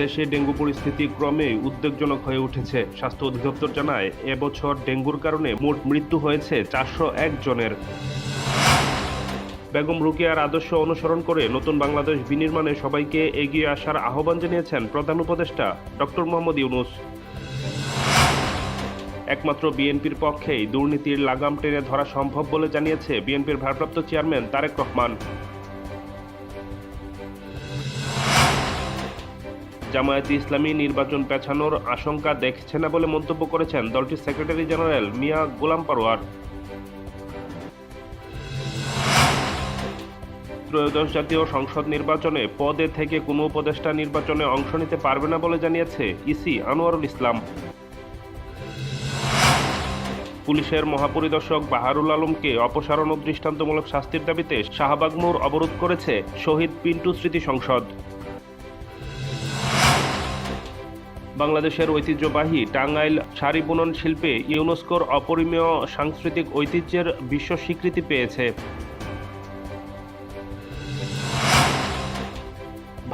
দেশে ডেঙ্গু পরিস্থিতি ক্রমেই উদ্বেগজনক হয়ে উঠেছে। স্বাস্থ্য অধিদপ্তর জানায়, এবছর ডেঙ্গুর কারণে মোট মৃত্যু হয়েছে চারশো এক জনের। বেগম রুকিয়ার আদর্শ অনুসরণ করে নতুন বাংলাদেশ বিনির্মাণে সবাইকে এগিয়ে আসার আহ্বান জানিয়েছেন প্রধান উপদেষ্টা ডক্টর মোহাম্মদ ইউনুস। একমাত্র বিএনপির পক্ষেই দুর্নীতির লাগাম টেনে ধরা সম্ভব বলে জানিয়েছে বিএনপির ভারপ্রাপ্ত চেয়ারম্যান তারেক রহমান। জামায়াতে ইসলামী নির্বাচন পেছানোর আশঙ্কা দেখছে না বলে মন্তব্য করেছেন দলটির সেক্রেটারি জেনারেল মিয়া গোলাম পারোয়ার। ত্রয়োদশ জাতীয় সংসদ নির্বাচনে পদে থেকে কোনো উপদেষ্টা নির্বাচনে অংশ নিতে পারবে না বলে জানিয়েছে ইসি আনোয়ারুল ইসলাম। পুলিশের মহাপরিদর্শক বাহারুল আলমকে অপসারণ ও দৃষ্টান্তমূলক শাস্তির দাবিতে শাহবাগ মোড় অবরোধ করেছে শহীদ পিন্টু স্মৃতি সংসদ। বাংলাদেশের ঐতিহ্যবাহী টাঙ্গাইল শাড়ি বুনন শিল্পে ইউনেস্কোর অপরিমেয় সাংস্কৃতিক ঐতিহ্যের বিশ্ব স্বীকৃতি পেয়েছে।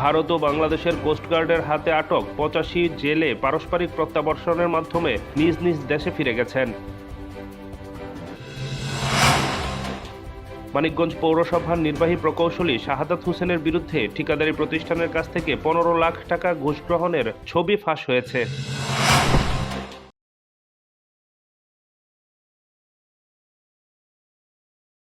ভারত ও বাংলাদেশের কোস্টগার্ডের হাতে আটক পঁচাশি জেলে পারস্পরিক প্রত্যাবর্ষণের মাধ্যমে নিজ নিজ দেশে ফিরে গেছেন। মানিকগঞ্জ পৌরসভার নির্বাহী প্রকৌশলী শাহাদাত হোসেনের বিরুদ্ধে ঠিকাদারি প্রতিষ্ঠানের কাছ থেকে পনেরো লাখ টাকা ঘুষ গ্রহণের ছবি ফাঁস হয়েছে।